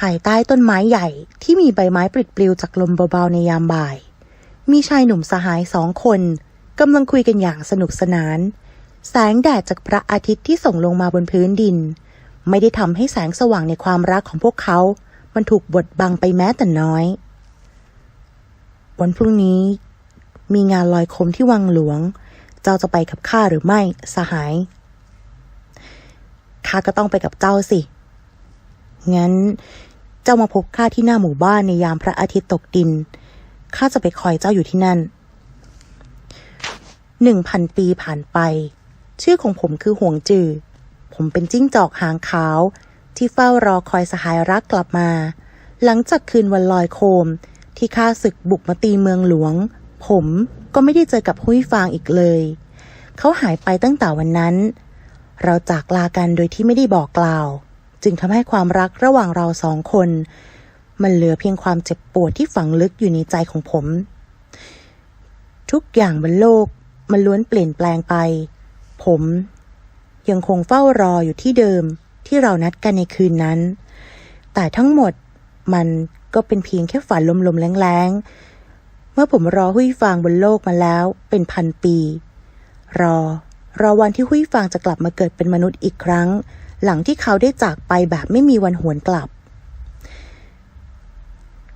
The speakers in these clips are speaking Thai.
ภายใต้ต้นไม้ใหญ่ที่มีใบไม้ปลิดปลิวจากลมเบาๆในยามบ่าย มีชายหนุ่มสหายสองคนกำลังคุยกันอย่างสนุกสนาน แสงแดดจากพระอาทิตย์ที่ส่งลงมาบนพื้นดิน ไม่ได้ทำให้แสงสว่างในความรักของพวกเขา มันถูกบดบังไปแม้แต่น้อย วันพรุ่งนี้ มีงานลอยคมที่วังหลวง เจ้าจะไปกับข้าหรือไม่สหายข้าก็ต้องไปกับเจ้าสิ งั้น เจ้ามาพบข้าที่หน้าหมู่บ้านในยามพระอาทิตย์ตกดิน ข้าจะไปคอยเจ้าอยู่ที่นั่น หนึ่งพันปีผ่านไป ชื่อของผมคือห่วงจือ ผมเป็นจิ้งจอกหางขาว ที่เฝ้ารอคอยสหายรักกลับมา หลังจากคืนวันลอยโคม ที่ข้าศึกบุกมาตีเมืองหลวง ผมก็ไม่ได้เจอกับหุ้ยฟางอีกเลย เขาหายไปตั้งแต่วันนั้น เราจากลากันโดยที่ไม่ได้บอกกล่าว จึงทำให้ความรักระหว่างเราสองคน มันเหลือเพียงความเจ็บปวดที่ฝังลึกอยู่ในใจของผม ทุกอย่างบนโลกมันล้วนเปลี่ยนแปลงไป ผมยังคงเฝ้ารออยู่ที่เดิมที่เรานัดกันในคืนนั้น แต่ทั้งหมดมันก็เป็นเพียงแค่ฝันลมๆแรงๆ เมื่อผมรอหุ้ยฟางบนโลกมาแล้วเป็นพันปี รอ รอวันที่หุ้ยฟางจะกลับมาเกิดเป็นมนุษย์อีกครั้ง หลังที่เขาได้จากไปแบบไม่มีวันหวนกลับ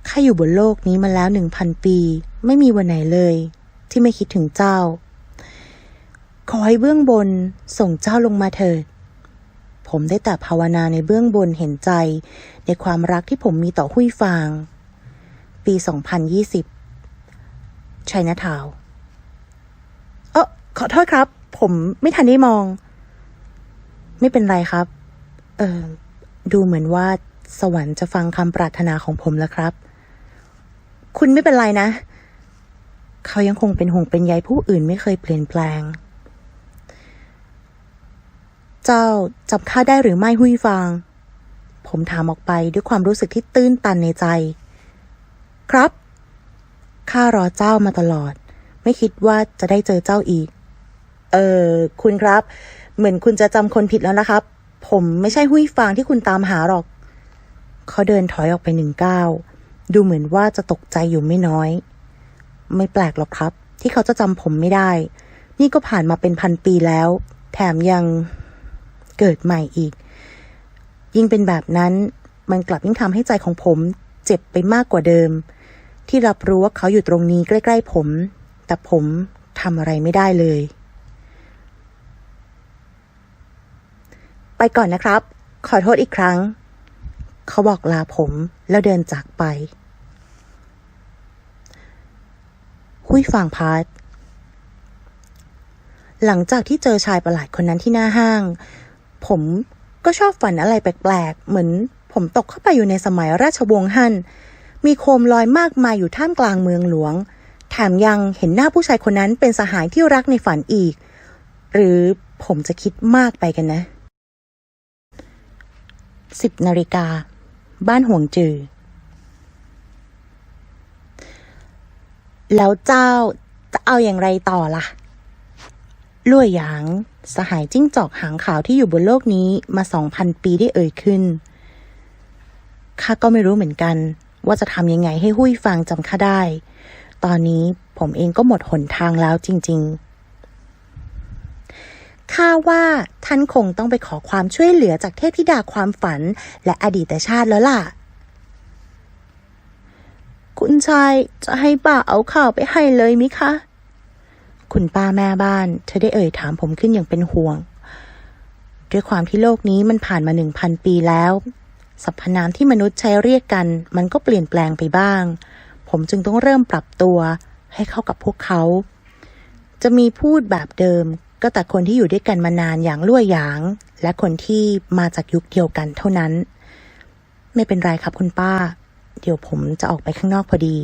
ข้าอยู่บนโลกนี้มาแล้วหนึ่งพันปี ไม่มีวันไหนเลย ที่ไม่คิดถึงเจ้า ขอให้เบื้องบนส่งเจ้าลงมาเถิด ผมได้แต่ภาวนาในเบื้องบนเห็นใจ ในความรักที่ผมมีต่อหุ้ยฟาง ปี 2020 ชัยนาทาว เออขอโทษครับ ผมไม่ทันได้มอง ไม่เป็นไรครับ เออดูเหมือนว่าสวรรค์จะฟังคำปรารถนาของผมแล้วครับ คุณไม่เป็นไรนะ เขายังคงเป็นห่วงเป็นใยผู้อื่นไม่เคยเปลี่ยนแปลง เจ้าจำข้าได้หรือไม่หุยฟาง ผมถามออกไปด้วยความรู้สึกที่ตื้นตันในใจ ครับ ข้ารอเจ้ามาตลอด ไม่คิดว่าจะได้เจอเจ้าอีก เออ คุณครับ เหมือนคุณจะจำคนผิดแล้วนะครับ ผมไม่ใช่หุยฟางที่คุณตามหาหรอก เขาเดินถอยออกไปหนึ่งก้าวดูเหมือนว่าจะตกใจอยู่ไม่น้อย ไม่แปลกหรอกครับ ที่เขาจะจำผมไม่ได้ นี่ก็ผ่านมาเป็นพันปีแล้ว แถมยังเกิดใหม่อีก ยิ่งเป็นแบบนั้น มันกลับยิ่งทำให้ใจของผม เจ็บไปมากกว่าเดิม ที่รับรู้ว่าเขาอยู่ตรงนี้ใกล้ ๆ ผม แต่ผมทำอะไรไม่ได้เลย ไป ก่อนนะครับ ขอโทษอีกครั้ง เขาบอกลาผมแล้วเดินจากไป หุยฟางพาร์ทหลังจากที่เจอชายประหลาดคนนั้นที่หน้าห้าง ผมก็ชอบฝันอะไรแปลกๆ เหมือนผมตกเข้าไปอยู่ในสมัยราชวงศ์ฮั่น มีโคมลอยมากมายอยู่ท่ามกลางเมืองหลวง แถมยังเห็นหน้าผู้ชายคนนั้นเป็นสหายที่รักในฝันอีก หรือผมจะคิดมากไปกันนะ สิบนาฬิกา บ้านห่วงจือ แล้วเจ้าจะเอาอย่างไรต่อล่ะลุ่ยหยาง สหายจิ้งจอกหางขาวที่อยู่บนโลกนี้มาสองพันปีได้เอ่ยขึ้น ข้าก็ไม่รู้เหมือนกัน ว่าจะทำยังไงให้หุ้ยฟางจำข้าได้ ตอนนี้ผมเองก็หมดหนทางแล้วจริง ๆ ข้าว่าท่านคงต้องไปขอความช่วยเหลือจากเทพธิดาความฝันและอดีตชาติแล้วล่ะ คุณชายจะให้ป้าเอาข่าวไปให้เลยมิคะ คุณป้าแม่บ้าน เธอได้เอ่ยถามผมขึ้นอย่างเป็นห่วง ด้วยความที่โลกนี้มันผ่านมาหนึ่งพันปีแล้วสรรพนามที่มนุษย์ใช้เรียกกัน มันก็เปลี่ยนแปลงไปบ้าง ผมจึงต้องเริ่มปรับตัวให้เข้ากับพวกเขา จะมีพูดแบบเดิม ก็แต่คนที่อยู่ด้วยกันมานานอย่างลุ่ยหยาง และคนที่มาจากยุคเดียวกันเท่านั้น ไม่เป็นไรครับคุณป้า เดี๋ยวผมจะออกไปข้างนอกพอดี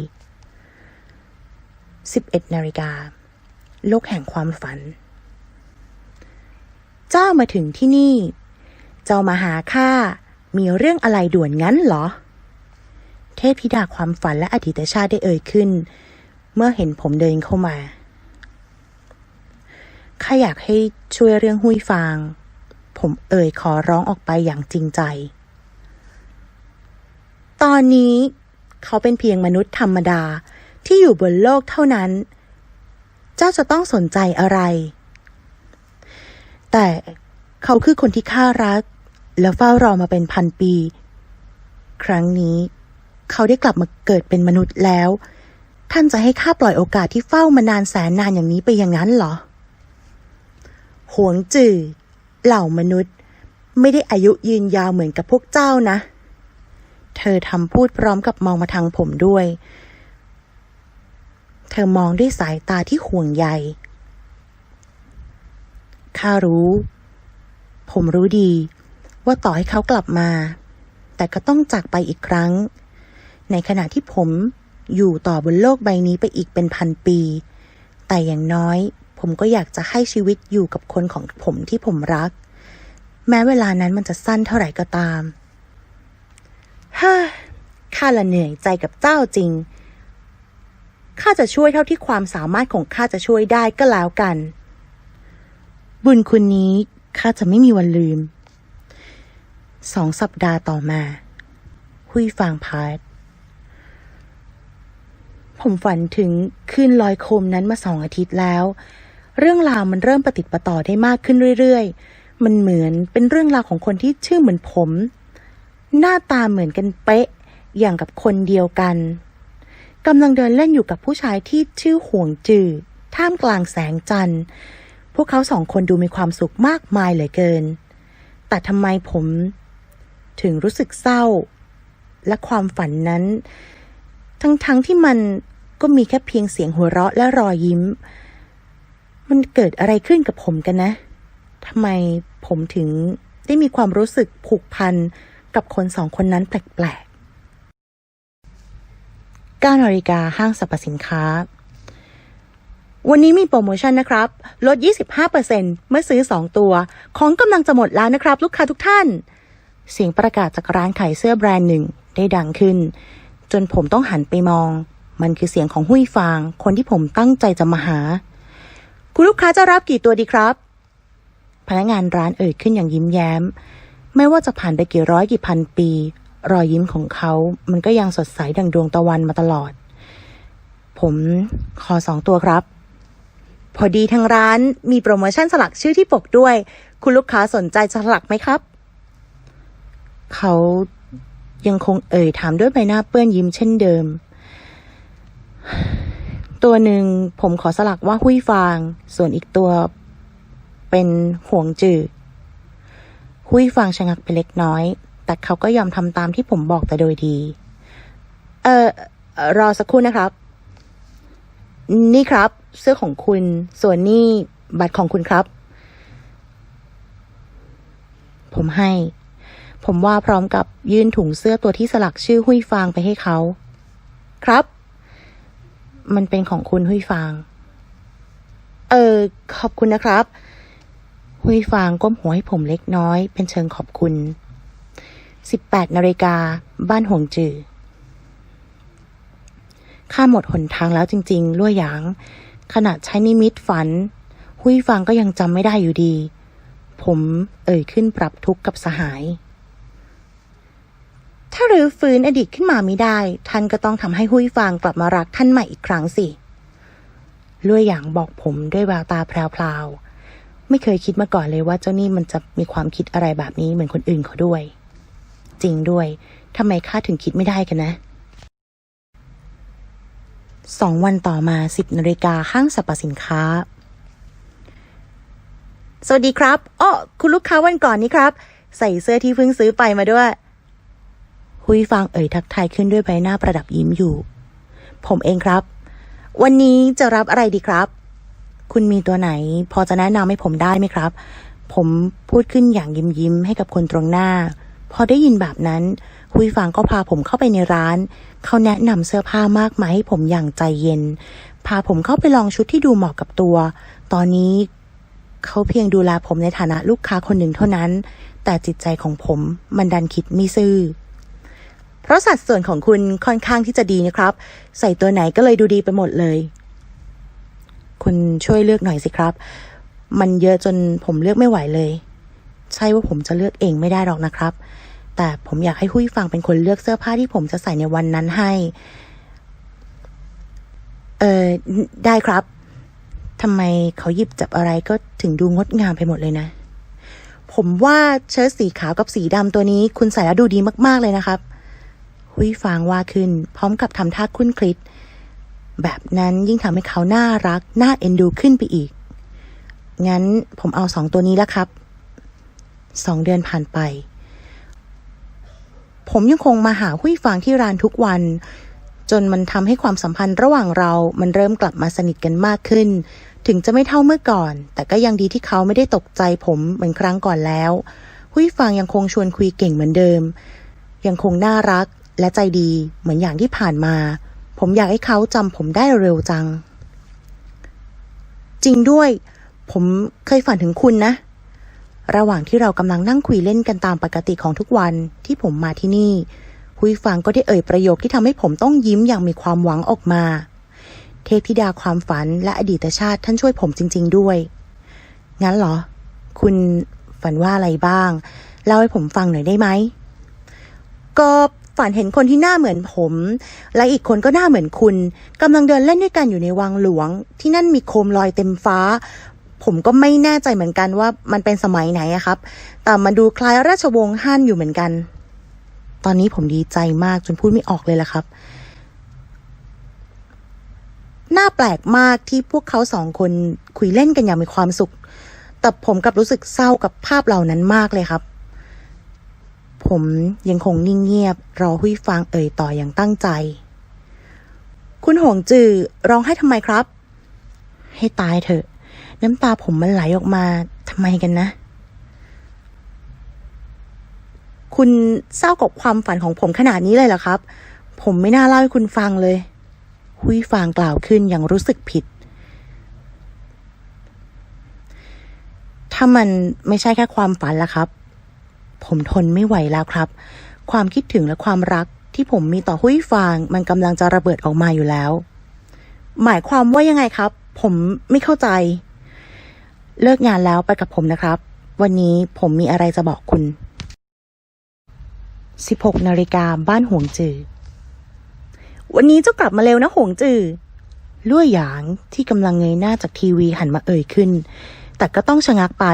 11นาฬิกาโลกแห่งความฝัน เจ้ามาถึงที่นี่ เจ้ามาหาข้ามีเรื่องอะไรด่วนงั้นเหรอ เทพธิดาความฝันและอดีตชาติได้เอ่ยขึ้น เมื่อเห็นผมเดินเข้ามา ข้าอยากให้ช่วยเรื่องหุ้ยฟาง ผมเอ่ยขอร้องออกไปอย่างจริงใจ ตอนนี้เขาเป็นเพียงมนุษย์ธรรมดาที่อยู่บนโลกเท่านั้น เจ้าจะต้องสนใจอะไร แต่เขาคือคนที่ข้ารัก และเฝ้ารอมาเป็นพันปี ครั้งนี้ เขาได้กลับมาเกิดเป็นมนุษย์แล้ว ท่านจะให้ข้าปล่อยโอกาสที่เฝ้ามานานแสนนานอย่างนี้ไปอย่างนั้นเหรอ หวงจื่อ เหล่ามนุษย์ ไม่ได้อายุยืนยาวเหมือนกับพวกเจ้านะ เธอทำพูดพร้อมกับมองมาทางผมด้วย เธอมองด้วยสายตาที่ห่วงใย ข้ารู้ ผมรู้ดี ว่าต่อให้เขากลับมา แต่ก็ต้องจากไปอีกครั้ง ในขณะที่ผมอยู่ต่อบนโลกใบนี้ไปอีกเป็นพันปี แต่อย่างน้อย ผมก็อยากจะให้ชีวิตอยู่กับคนของผมที่ผมรัก แม้เวลานั้นมันจะสั้นเท่าไหร่ก็ตามฮ่าข้าละเหนื่อยใจกับเจ้าจริง ข้าจะช่วยเท่าที่ความสามารถของข้าจะช่วยได้ก็แล้วกัน บุญคุณนี้ข้าจะไม่มีวันลืม สองสัปดาห์ต่อมา หุยฟางพาร์ทผมฝันถึงคืนลอยโคมนั้นมาสองอาทิตย์แล้ว เรื่องราวมันเริ่มประติดประต่อได้มากขึ้นเรื่อยๆ มันเหมือนเป็นเรื่องราวของคนที่ชื่อเหมือนผม หน้าตาเหมือนกันเป๊ะ อย่างกับคนเดียวกันกำลังเดินเล่นอยู่กับผู้ชายที่ชื่อห่วงจือท่ามกลางแสงจันทร์ พวกเขาสองคนดูมีความสุขมากมายเหลือเกิน แต่ทำไมผม ถึงรู้สึกเศร้า และความฝันนั้น ทั้งๆทที่มันก็มีแค่เพียงเสียงหัวเราะและรอยยิ้ม มันเกิดอะไรขึ้นกับผมกันนะทำไมผมถึงได้มีความรู้สึกผูกพันกับคนสองคนนั้นแปลกๆ9นาฬิกาห้างสรรพสินค้า วันนี้มีโปรโมชั่นนะครับ ลด 25%เมื่อซื้อ 2 ตัว ของกำลังจะหมดแล้วนะครับ ลูกค้าทุกท่าน เสียงประกาศจากร้านขายเสื้อแบรนด์หนึ่งได้ดังขึ้น จนผมต้องหันไปมอง มันคือเสียงของหุยฟาง คนที่ผมตั้งใจจะมาหา คุณลูกค้าจะรับกี่ตัวดีครับ พนักงานร้านเอ่ยขึ้นอย่างยิ้มแย้ม ไม่ว่าจะผ่านไปกี่ร้อยกี่พันปี รอยยิ้มของเขา มันก็ยังสดใสดังดวงตะวันมาตลอด ผมขอสองตัวครับ พอดีทางร้านมีโปรโมชั่นสลักชื่อที่ปกด้วย คุณลูกค้าสนใจสลักไหมครับ เขายังคงเอ่ยถามด้วยใบหน้าเปื้อนยิ้มเช่นเดิม ตัวหนึ่งผมขอสลักว่าหุยฟาง ส่วนอีกตัวเป็นห่วงจือหุยฟางชะงักไปเล็กน้อย แต่เขาก็ยอมทำตามที่ผมบอกแต่โดยดี เอ่อรอสักครู่นะครับ นี่ครับ เสื้อของคุณ ส่วนนี่บัตรของคุณครับ ผมให้ ผมว่าพร้อมกับยื่นถุงเสื้อตัวที่สลักชื่อหุยฟางไปให้เขา ครับ มันเป็นของคุณหุยฟาง เออ ขอบคุณนะครับหุยฟางก้มหัวให้ผมเล็กน้อย เป็นเชิงขอบคุณ 18นาฬิกา บ้านหวงจือ ข้าหมดหนทางแล้วจริง ๆลั่วหยาง ขณะใช้นิมิตฝัน หุยฟังก็ยังจำไม่ได้อยู่ดี ผมเอ่ยขึ้นปรับทุกข์กับสหาย ถ้ารื้อฟื้นอดีตขึ้นมาไม่ได้ ท่านก็ต้องทำให้หุยฟางกลับมารักท่านใหม่อีกครั้งสิลั่วหยางบอกผมด้วยแววตาแพรวๆไม่เคยคิดมาก่อนเลยว่าเจ้านี่มันจะมีความคิดอะไรแบบนี้เหมือนคนอื่นเขาด้วย จริงด้วยทำไมข้าถึงคิดไม่ได้กันนะสองวันต่อมาสิบนาฬิกาห้างสรรพสินค้า สวัสดีครับอ้อคุณลูกค้าวันก่อนนี้ครับ ใส่เสื้อที่เพิ่งซื้อไปมาด้วย หุยฟางเอ่ยทักทายขึ้นด้วยใบหน้าประดับยิ้มอยู่ ผมเองครับ วันนี้จะรับอะไรดีครับ คุณมีตัวไหน พอจะแนะนำให้ผมได้ไหมครับ ผมพูดขึ้นอย่างยิ้มยิ้มให้กับคนตรงหน้า พอได้ยินแบบนั้นหุยฟางก็พาผมเข้าไปในร้าน เขาแนะนำเสื้อผ้ามากมายให้ผมอย่างใจเย็น พาผมเข้าไปลองชุดที่ดูเหมาะกับตัว ตอนนี้เขาเพียงดูแลผมในฐานะลูกค้าคนหนึ่งเท่านั้น แต่จิตใจของผมมันดันคิดไม่ซื่อ เพราะสัดส่วนของคุณค่อนข้างที่จะดีนะครับ ใส่ตัวไหนก็เลยดูดีไปหมดเลย คุณช่วยเลือกหน่อยสิครับ มันเยอะจนผมเลือกไม่ไหวเลย ใช่ว่าผมจะเลือกเองไม่ได้หรอกนะครับ แต่ผมอยากให้หุ้ยฟังเป็นคนเลือกเสื้อผ้าที่ผมจะใส่ในวันนั้นให้ เออได้ครับทำไมเขาหยิบจับอะไรก็ถึงดูงดงามไปหมดเลยนะ ผมว่าเชิ้ตสีขาวกับสีดำตัวนี้ คุณใส่แล้วดูดีมาก ๆ เลยนะครับ หุยฟางว่าขึ้น พร้อมกับทำท่าคุ้นคลิด แบบนั้นยิ่งทำให้เขาน่ารัก น่าเอ็นดูขึ้นไปอีก งั้นผมเอาสองตัวนี้แล้วครับ สองเดือนผ่านไป ผมยังคงมาหาหุยฟางที่ร้านทุกวัน จนมันทำให้ความสัมพันธ์ระหว่างเรา มันเริ่มกลับมาสนิทกันมากขึ้น ถึงจะไม่เท่าเมื่อก่อน แต่ก็ยังดีที่เขาไม่ได้ตกใจผมเหมือนครั้งก่อนแล้ว หุยฟางยังคงชวนคุยเก่งเหมือนเดิม ยังคงน่ารัก และใจดีเหมือนอย่างที่ผ่านมา ผมอยากให้เขาจำผมได้เร็วจัง จริงด้วย ผมเคยฝันถึงคุณนะ ระหว่างที่เรากำลังนั่งคุยเล่นกันตามปกติของทุกวันที่ผมมาที่นี่หุยฟังก็ได้เอ่ยประโยคที่ทำให้ผมต้องยิ้มอย่างมีความหวังออกมา เทพธิดาความฝันและอดีตชาติท่านช่วยผมจริง ๆ ด้วย งั้นเหรอ คุณฝันว่าอะไรบ้าง เล่าให้ผมฟังหน่อยได้ไหมก็ ฝันเห็นคนที่หน้าเหมือนผม และอีกคนก็หน้าเหมือนคุณกำลังเดินเล่นด้วยกันอยู่ในวังหลวง ที่นั่นมีโคมลอยเต็มฟ้า ผมก็ไม่แน่ใจเหมือนกันว่ามันเป็นสมัยไหนครับ แต่มันดูคล้ายราชวงศ์ฮั่นอยู่เหมือนกัน ตอนนี้ผมดีใจมากจนพูดไม่ออกเลยล่ะครับน่าแปลกมากที่พวกเขาสองคนคุยเล่นกันอย่างมีความสุข แต่ผมกลับรู้สึกเศร้ากับภาพเหล่านั้นมากเลยครับ ผมยังคงนิ่งเงียบ รอหุยฟางเอ่ยต่ออย่างตั้งใจ คุณหงจือร้องให้ทำไมครับ ให้ตายเถอะ น้ำตาผมมันไหลออกมาทำไมกันนะ คุณเศร้ากับความฝันของผมขนาดนี้เลยเหรอครับ ผมไม่น่าเล่าให้คุณฟังเลย หุยฟางกล่าวขึ้นอย่างรู้สึกผิด ถ้ามันไม่ใช่แค่ความฝันละครับ ผมทนไม่ไหวแล้วครับ ความคิดถึงและความรักที่ผมมีต่อหุ้ยฟาง มันกำลังจะระเบิดออกมาอยู่แล้ว หมายความว่ายังไงครับ ผมไม่เข้าใจ เลิกงานแล้วไปกับผมนะครับ วันนี้ผมมีอะไรจะบอกคุณ 16นาฬิกาบ้านหวงจือ วันนี้เจ้ากลับมาเร็วนะหวงจือ ลั่วหยางที่กำลังเงยหน้าจากทีวีหันมาเอ่ยขึ้น แต่ก็ต้องชะงักไป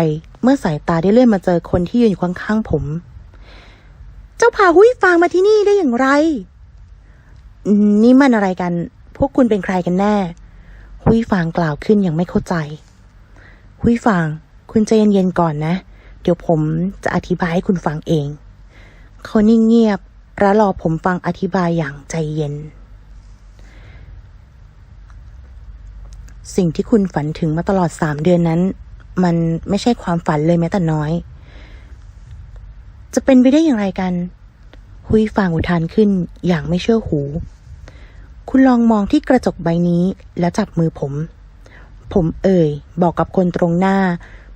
เมื่อสายตาได้เลื่อนมาเจอคนที่ยืนอยู่ข้างๆผม เจ้าพาหุยฟางมาที่นี่ได้อย่างไร นี่มันอะไรกัน พวกคุณเป็นใครกันแน่ หุยฟางกล่าวขึ้นอย่างไม่เข้าใจ หุยฟาง คุณใจเย็นๆก่อนนะ เดี๋ยวผมจะอธิบายให้คุณฟังเอง เขานิ่งเงียบและรอผมฟังอธิบายอย่างใจเย็น สิ่งที่คุณฝันถึงมาตลอดสามเดือนนั้น มันไม่ใช่ความฝันเลยแม้แต่น้อย จะเป็นไปได้อย่างไรกัน หุยฟางอุทานขึ้นอย่างไม่เชื่อหู คุณลองมองที่กระจกใบนี้แล้วจับมือผม ผมเอ่ย บอกกับคนตรงหน้า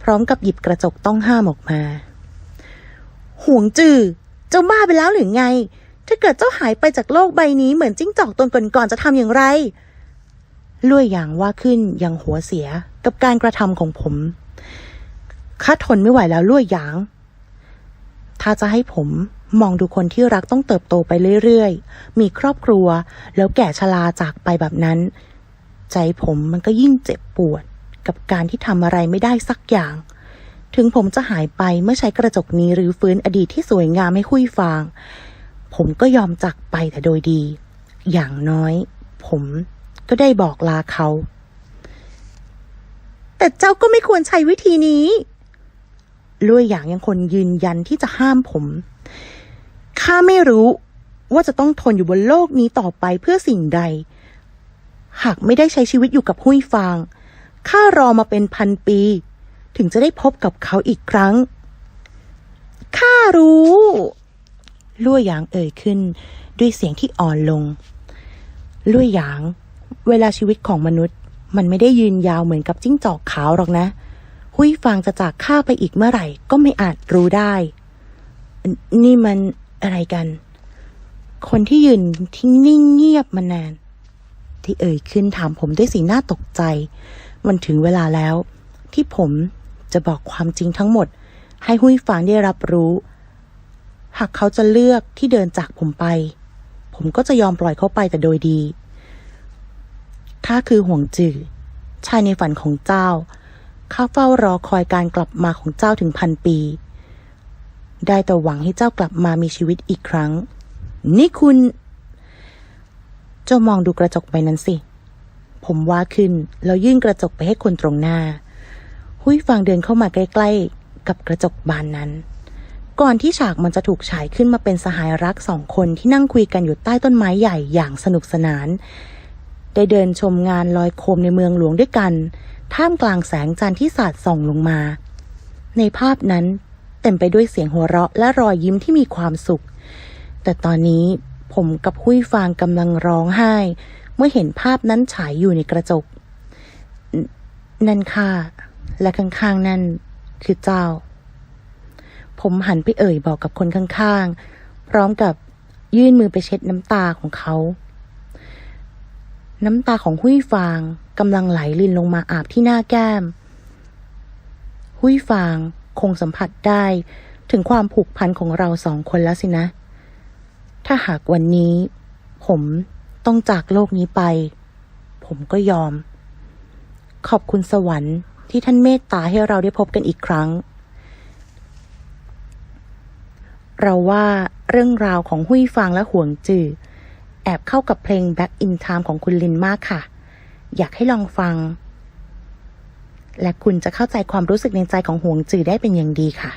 พร้อมกับหยิบกระจกต้องห้ามออกมา ห่วงจือเจ้าบ้าไปแล้วหรือไง ถ้าเกิดเจ้าหายไปจากโลกใบนี้เหมือนจิ้งจอกตนก่อนๆจะทำอย่างไรลุ่ยอย่างว่าขึ้นอย่างหัวเสียกับการกระทำของผม ข้าทนไม่ไหวแล้วลุ่ยยาง ถ้าจะให้ผมมองดูคนที่รักต้องเติบโตไปเรื่อยๆ มีครอบครัว แล้วแก่ชราจากไปแบบนั้น ใจผมมันก็ยิ่งเจ็บปวด กับการที่ทำอะไรไม่ได้สักอย่าง ถึงผมจะหายไปเมื่อใช้กระจกนี้หรือฟื้นอดีตที่สวยงามให้คุยฟาง ผมก็ยอมจากไปแต่โดยดี อย่างน้อย ผมก็ได้บอกลาเขา แต่เจ้าก็ไม่ควรใช้วิธีนี้ลุยอย่างยังคนยืนยันที่จะห้ามผม ข้าไม่รู้ว่าจะต้องทนอยู่บนโลกนี้ต่อไปเพื่อสิ่งใด หากไม่ได้ใช้ชีวิตอยู่กับหุยฟาง ข้ารอมาเป็นพันปี ถึงจะได้พบกับเขาอีกครั้ง ข้ารู้ลั่วหยางเอ่ยขึ้น ด้วยเสียงที่อ่อนลงลั่วหยาง เวลาชีวิตของมนุษย์ มันไม่ได้ยืนยาวเหมือนกับจิ้งจอกขาวหรอกนะ หุยฟางจะจากข้าไปอีกเมื่อไหร่ก็ไม่อาจรู้ได้ นี่มันอะไรกัน คนที่ยืนที่นิ่งเงียบมานาน ที่เอ่ยขึ้นถามผมด้วยสีหน้าตกใจ มันถึงเวลาแล้ว ที่ผมจะบอกความจริงทั้งหมด ให้หุยฟางได้รับรู้ หากเขาจะเลือกที่เดินจากผมไป ผมก็จะยอมปล่อยเขาไปแต่โดยดี ข้าคือห่วงจือชายในฝันของเจ้า ข้าเฝ้ารอคอยการกลับมาของเจ้าถึงพันปี ได้แต่หวังให้เจ้ากลับมามีชีวิตอีกครั้ง นี่คุณ เจ้ามองดูกระจกใบนั้นสิ ผมว่าขึ้นแล้วยื่นกระจกไปให้คนตรงหน้า หุยฟางเดินเข้ามาใกล้ ๆ กับกระจกบานนั้น ก่อนที่ฉากมันจะถูกฉายขึ้นมาเป็นสหายรักสองคนที่นั่งคุยกันอยู่ใต้ต้นไม้ใหญ่อย่างสนุกสนาน ได้เดินชมงานลอยโคมในเมืองหลวงด้วยกัน ท่ามกลางแสงจันทร์ที่สาดส่องลงมา ในภาพนั้นเต็มไปด้วยเสียงหัวเราะและรอยยิ้มที่มีความสุข แต่ตอนนี้ผมกับหุ้ยฟางกำลังร้องไห้ เมื่อเห็นภาพนั้นฉายอยู่ในกระจกนนั่นค่ะ และข้างๆนั่นคือเจ้า ผมหันไปเอ่ยบอกกับคนข้างๆ พร้อมกับยื่นมือไปเช็ดน้ำตาของเขา น้ำตาของหุ้ยฟางกำลังไหลลินลงมาอาบที่หน้าแก้ม หุ้ยฟางคงสัมผัสได้ถึงความผูกพันของเราสองคนแล้วสินะ ถ้าหากวันนี้ ผมต้องจากโลกนี้ไป ผมก็ยอม ขอบคุณสวรรค์ที่ท่านเมตตาให้เราได้พบกันอีกครั้ง เราว่าเรื่องราวของหุ้ยฟางและห่วงจือ แอบเข้ากับเพลง Back in Time ของคุณลินมากค่ะ อยากให้ลองฟัง และคุณจะเข้าใจความรู้สึกในใจของห่วงจือได้เป็นอย่างดีค่ะ